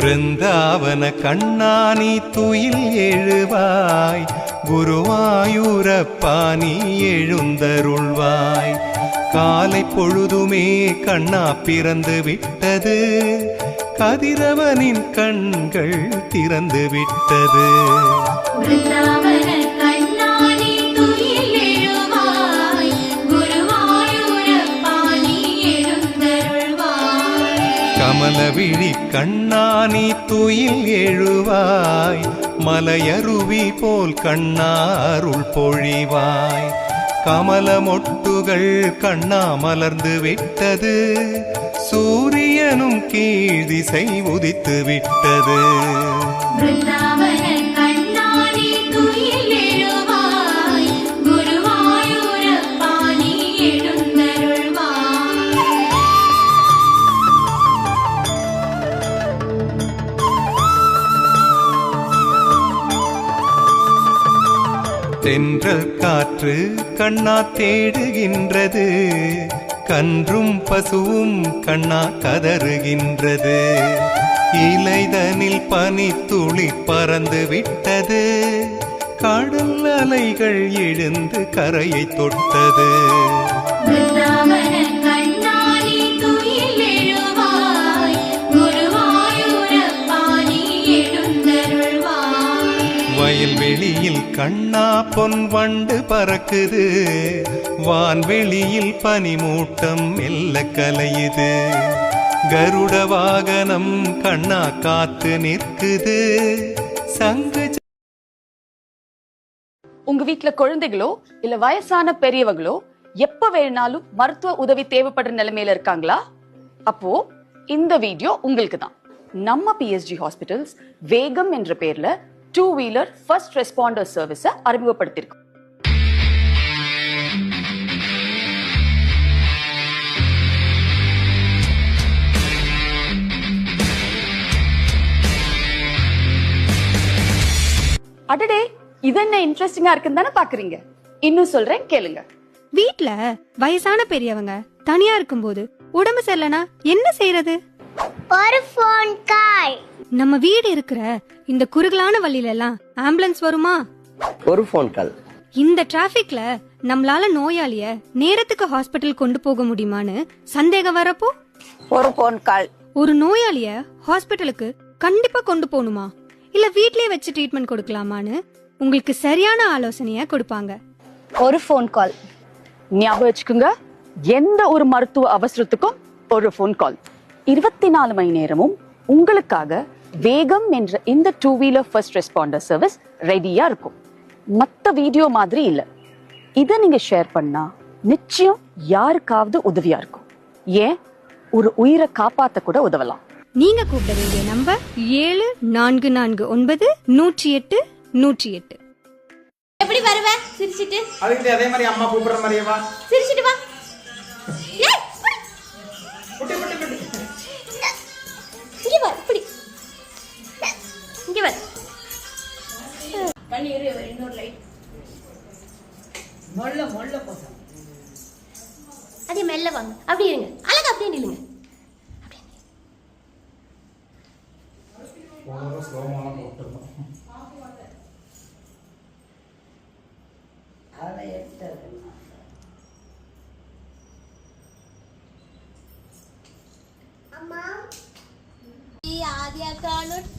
பிருந்தாவன கண்ணானி துயில் எழுவாய் குருவாயூரப்பா நீ எழுந்தருள்வாய். காலை பொழுதுமே கண்ணா பிறந்து விட்டது கதிரவனின் கண்கள் திறந்து விட்டது. கமலவிழி கண்ணானி துயில் எழுவாய் மலையருவி போல் கண்ணாருள் பொழிவாய். கமலமொட்டுகள் கண்ணா மலர்ந்து விட்டது சூரியனும் கீழ் திசை உதித்து விட்டது. தென்றல் காற்று கண்ணா தேடுகின்றது. கன்றும் பசுவும் கண்ணா கதறுகின்றது. இலைதனில் பனித்துளி பறந்து விட்டது. கடல் அலைகள் எழுந்து கரையை தொட்டது. கண்ணா பொன் வண்டு பறக்குது. வான்வெளியில் பனிமூட்டம் மெல்ல கலையுது. கருட வாகனம் கண்ணா காத்து நிற்குது. சங்கு உங்க வீட்டுல குழந்தைகளோ இல்ல வயசான பெரியவங்களோ எப்ப வேணாலும் மருத்துவ உதவி தேவைப்படுற நிலைமையில இருக்காங்களா? அப்போ இந்த வீடியோ உங்களுக்கு தான் நம்ம பிஎஸ்ஜி ஹாஸ்பிட்டல்ஸ் வேகம் என்ற பேர்ல two wheeler first responder service அறிமுகப்படுத்தியிருக்கோம். அடடே இது என்ன இன்ட்ரெஸ்டிங்கா இருக்குன்னு தானே பாக்குறீங்க இன்னும் சொல்றேன் கேளுங்க. வீட்ல வயசான பெரியவங்க தனியா இருக்கும்போது உடம்பு சரியில்லைனா என்ன செய்யறது ஒரு ஃபோன் கால் நம்ம வீடு இருக்கிற இந்த குறுகலான வழியில எல்லாம் ஆம்புலன்ஸ் வருமா? ஒரு ஃபோன் கால் இந்த டிராபிக்ல நம்மளால நோயாளிய நேரத்துக்கு ஹாஸ்பிட்டல் கொண்டு போக முடியுமான்னு சந்தேகம் வரப்போ? ஒரு ஃபோன் கால் ஒரு நோயாளிய ஹாஸ்பிட்டலுக்கு கண்டிப்பா கொண்டு போகணுமா? இல்ல வீட்லயே வச்சு ட்ரீட்மெண்ட் கொடுக்கலாமான்னு உங்களுக்கு சரியான ஆலோசனைய கொடுப்பாங்க. ஒரு ஃபோன் கால் ஞாபகம் வச்சுக்கோங்க. எந்த ஒரு மருத்துவ அவசரத்துக்கும் ஒரு ஃபோன் கால் இருபத்தி நாலு மணி நேரமும் உங்களுக்காக வேகம் என்ற இந்த two wheeler first responder service ரெடியா இருக்கும். மத்த வீடியோ மாதிரி இல்ல. இதை நீங்க ஷேர் பண்ணா நிச்சயம் யாருக்காவது உதவியா இருக்கும். ஏன்? ஒரு உயிரை காப்பாத்த கூட உதவலாம். நீங்க கூப்பிட வேண்டிய நம்பர் ஏழு நான்கு நான்கு ஒன்பது நூற்றி எட்டு நூற்றி எட்டு. எப்படி வருவ? சிரிச்சிட்டு. அதே மாதிரி அம்மா கூப்பிடுற மாதிரியே வா. சிரிச்சிட்டு அதே மெல்ல வாங்க. அப்படி இருங்க. அழகா அப்படியே நில்லுங்க. ஆதியா காணும்